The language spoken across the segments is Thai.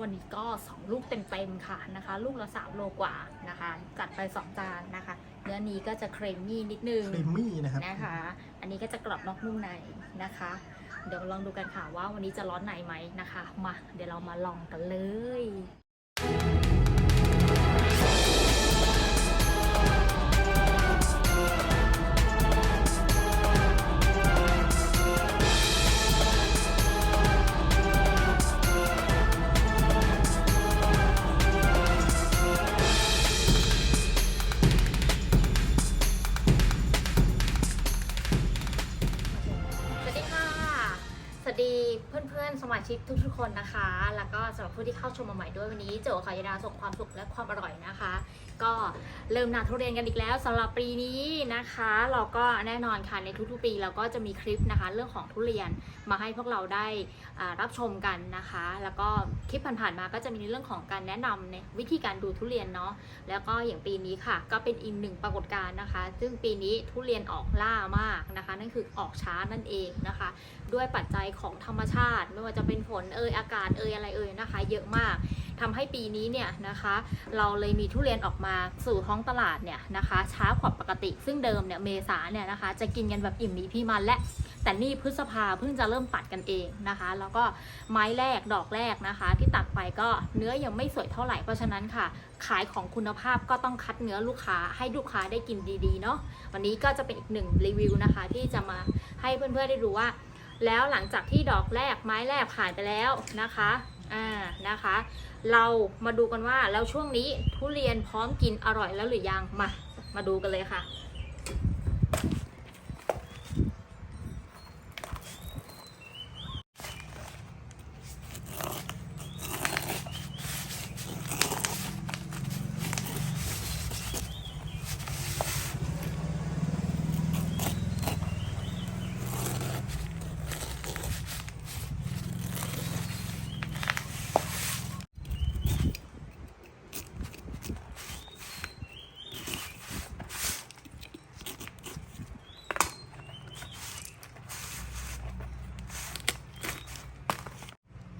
วันนี้ก็ 2 ลูกเต็มๆค่ะนะคะ ลูกละ3โลกว่านะคะ จัดไป 2 จานนะคะ เนื้อนี้ก็จะเครมมี่นิดนึงครีมมี่นะครับนะคะ อันนี้ก็จะกรอบนอกนุ่มในนะคะ เดี๋ยวลองดูกันค่ะว่าวันนี้จะร้อนในไหมนะคะ มา เดี๋ยวเรามาลองกันเลย ชิกทุกๆคนนะคะ แล้วก็สำหรับผู้ที่เข้าชมมาใหม่ด้วยวันนี้โจขายดาส่งความสุขและความอร่อยนะคะ ก็เริ่มนาทุเรียนกันอีกแล้วสำหรับปีนี้นะคะ เราก็แน่นอนค่ะในทุกๆปีเราก็จะมีคลิปนะคะ เรื่องของทุเรียนมาให้พวกเราได้รับชมกันนะคะ แล้วก็คลิปผ่านๆมาก็จะมีในเรื่องของการแนะนำในวิธีการดูทุเรียนเนาะแล้วก็อย่างปีนี้ค่ะ ก็เป็นอีกหนึ่งปรากฏการณ์นะคะ ซึ่งปีนี้ทุเรียนออกล่ามากนะคะ นั่นคือออกช้านั่นเองนะคะ ด้วยปัจจัยของธรรมชาติไม่ว่าจะเป็นฝนเอยอากาศเอยอะไรเอยนะคะ เยอะมากทำให้ปีนี้เนี่ยนะคะ เราเลยมีทุเรียนออกมาสู่ท้องตลาดเนี่ยนะคะ ช้ากว่าปกติ ซึ่งเดิมเนี่ยเมษาเนี่ยนะคะ จะกินกันแบบอิ่มมีพี่มันและแต่นี่พฤษภาเพิ่งจะเริ่มตัดกันเองนะคะ แล้วก็ไม้แรกดอกแรกนะคะ ที่ตัดไปก็เนื้อยังไม่สวยเท่าไหร่เพราะฉะนั้นค่ะ ขายของคุณภาพก็ต้องคัดเนื้อลูกค้าให้ลูกค้าได้กินดีๆเนาะวันนี้ก็จะเป็นอีกหนึ่งรีวิวนะคะ ที่จะมาให้เพื่อนๆได้รู้ว่า แล้วหลังจากที่ดอกแรกไม้แรกผ่านไปแล้วนะคะอ่านะคะ เรามาดูกันว่าแล้วช่วงนี้ทุเรียนพร้อมกินอร่อยแล้วหรือยังมามาดูกันเลยค่ะ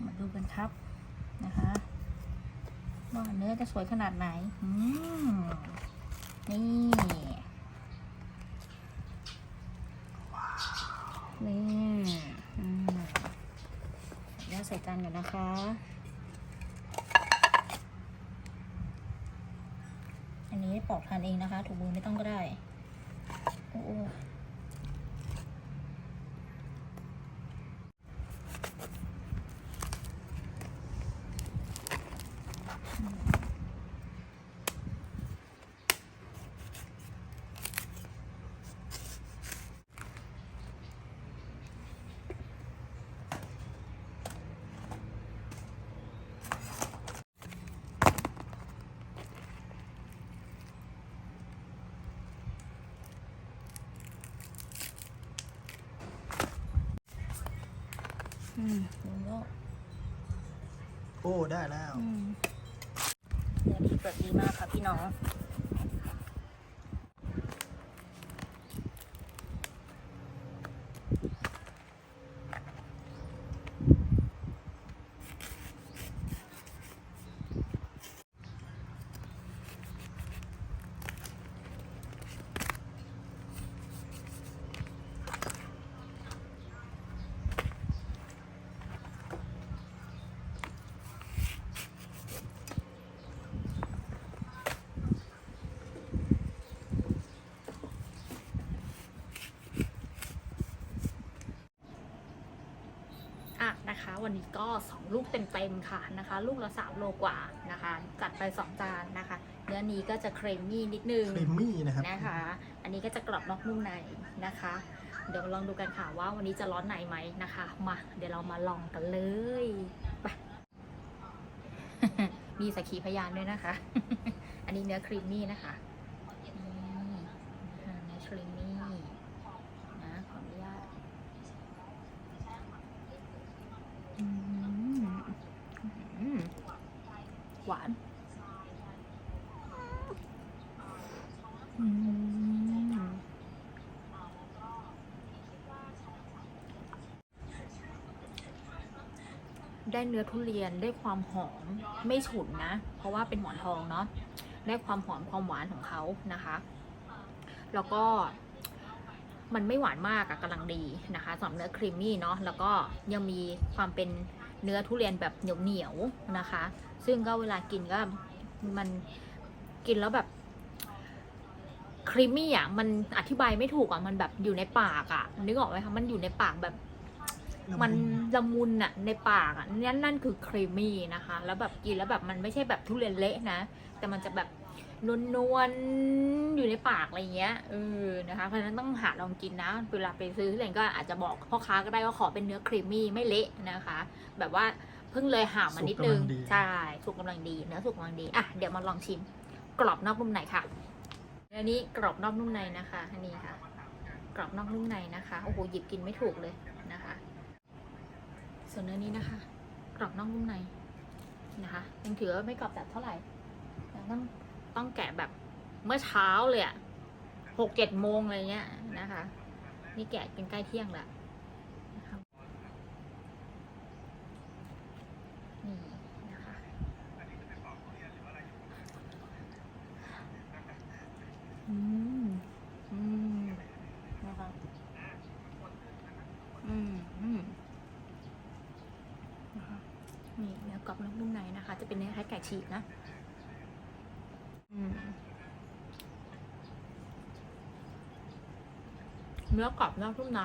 มาดูกันครับนะคะว่าเนื้อจะสวยขนาดไหนนี่ นี่อืมเดี๋ยวใส่จานอยู่นะคะ อันนี้ปอกทานเองนะคะ ถูกมือไม่ต้องก็ได้ โอ้ โอ้อืมดูแล้วโอ้ ได้แล้วอืมเนื้อดีเปิดดีมากค่ะพี่น้อง อะนะคะ วันนี้ก็ 2 ลูกเต็มๆค่ะนะคะ ลูกละ3โลกว่านะคะ จัดไป 2 จานนะคะ เนื้อนี้ก็จะเครมมี่นิดนึงครีมมี่นะครับ นะคะ อันนี้ก็จะกรอบนอกนุ่มในนะคะ เดี๋ยวลองดูกันค่ะว่าวันนี้จะร้อนในไหมนะคะ มา เดี๋ยวเรามาลองกันเลยไปมีสักขีพยานด้วยนะคะ อันนี้เนื้อครีมมี่นะคะนี่อ่าเนื้อครีมมี่นะขออนุญาตอืมอืมห วานได้เนื้อทุเรียนได้ความหอมไม่ฉุนนะ เพราะว่าเป็นหมอนทองเนาะได้ความหอมความหวานของเขานะคะ แล้วก็มันไม่หวานมากอะกำลังดีนะคะสำหรับเนื้อครีมมี่เนาะแล้วก็ยังมีความเป็น เนื้อทุเรียนแบบเหนียวเหนียวๆนะคะ ซึ่งก็เวลากินก็มันกินแล้วแบบครีมมี่อะมันอธิบายไม่ถูกอะมันแบบอยู่ในปากอะนึกออกไหมคะมันอยู่ในปากแบบ มันละมุนอะในปากอะนั่นนั่นคือครีมมี่นะคะ แล้วแบบกินแล้วแบบมันไม่ใช่แบบทุเรียนเละนะ แต่มันจะแบบนวลๆอยู่ในปากอะไรเงี้ยเออนะคะเพราะฉะนั้นต้องหาลองกินนะเวลาไปซื้อทุเรียนก็อาจจะบอกพ่อค้าก็ได้ว่าขอเป็นเนื้อครีมมี่ไม่เละนะคะ แบบว่าเพิ่งเลยห่ามานิดนึงสุกกำลังดีใช่สุกกำลังดีเนื้อสุกกำลังดีอะเดี๋ยวมาลองชิม กรอบนอกนุ่มในค่ะอันนี้กรอบนอกนุ่มในนะคะอันนี้ค่ะ กรอบนอกนุ่มในนะคะโอ้โหหยิบกินไม่ถูกเลยนะคะ ส่วนเนื้อนี้นะคะ กรอบนอกนุ่มในนะคะยังถือว่าไม่กรอบแบบเท่าไหร่ยังต้องต้องแกะแบบเมื่อเช้าเลยอะหกเจ็ดโมงอะไรเงี้ยนะคะ นี่แกะกินใกล้เที่ยงแล้วนะคะนี่นะคะอืมอืมนะคะอืมอืม นะคะนี่เนื้อกรอบนอกนุ่มในนะคะ จะเป็นเนื้อคล้ายไก่ฉีกนะเนื้อกรอบนอกนุ่มใน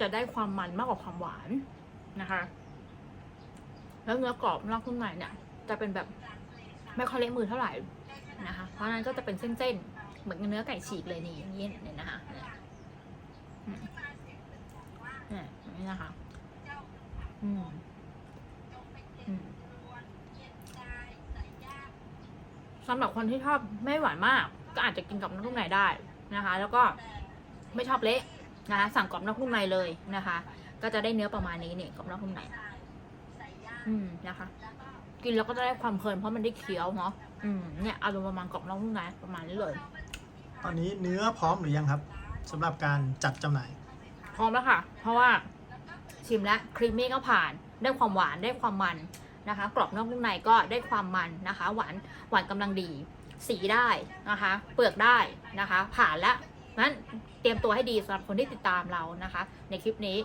จะได้ความมันมากกว่าความหวานนะคะ แล้วเนื้อกรอบนอกนุ่มในเนี่ย จะเป็นแบบไม่ค่อยเละมือเท่าไหร่นะคะ เพราะนั้นก็จะเป็นเส้นๆ เหมือนเนื้อไก่ฉีกเลยนี่อย่างนี้เนี่ยนะคะเนี่ยนี่ยอย่างนี้นะคะ อืม อืม สำหรับคนที่ชอบไม่หวานมาก ก็อาจจะกินกับน้ำนุ่มในได้นะคะ แล้วก็ไม่ชอบเละนะคะสั่งกรอบนอกนุ่มในเลยนะคะ ก็จะได้เนื้อประมาณนี้เนี่ยกรอบนอกนุ่มในอืมนะคะ กินแล้วก็จะได้ความเพลินเพราะมันได้เคี้ยวเนาะอืมเนี่ยอารมณ์ประมาณกรอบนอกนุ่มในประมาณนี้เลย ตอนนี้เนื้อพร้อมหรือยังครับสำหรับการจัดจำหน่าย พร้อมแล้วค่ะ เพราะว่าชิมแล้วครีมมี่ก็ผ่าน ได้ความหวานได้ความมัน นะคะ กรอบนอกนุ่มในก็ได้ความมันนะคะ หวานหวานกำลังดี สีได้นะคะ เปลือกได้นะคะ ผ่านแล้วนั้นเตรียมตัวให้ดีสำหรับคนที่ติดตามเรานะคะ ในคลิปนี้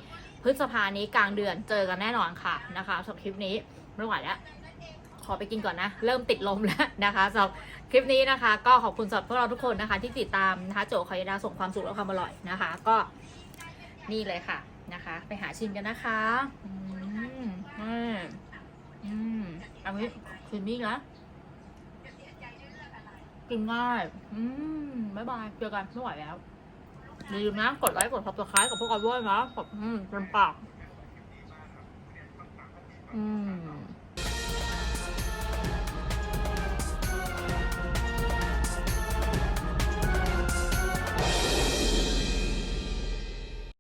พฤษภานี้กลางเดือนเจอกันแน่นอนค่ะนะคะสำหรับคลิปนี้ไม่ไหวแล้วขอไปกินก่อนนะ เริ่มติดลมแล้วนะคะสำหรับคลิปนี้นะคะ ก็ขอบคุณสำหรับพวกเราทุกคนนะคะ ที่ติดตามนะคะโจคอยดาส่งความสุขและความอร่อยนะคะ ก็นี่เลยค่ะนะคะ ไปหาชิมกันนะคะ อืม อืม อันนี้คืนนี้นะกินง่าย อืมบ๊ายบาย เจอกันไม่ไหวแล้วอย่าลืมนะ กดไลค์ กด subscribe กับพวกเราด้วยนะขอบอืมเต็มปาก อืม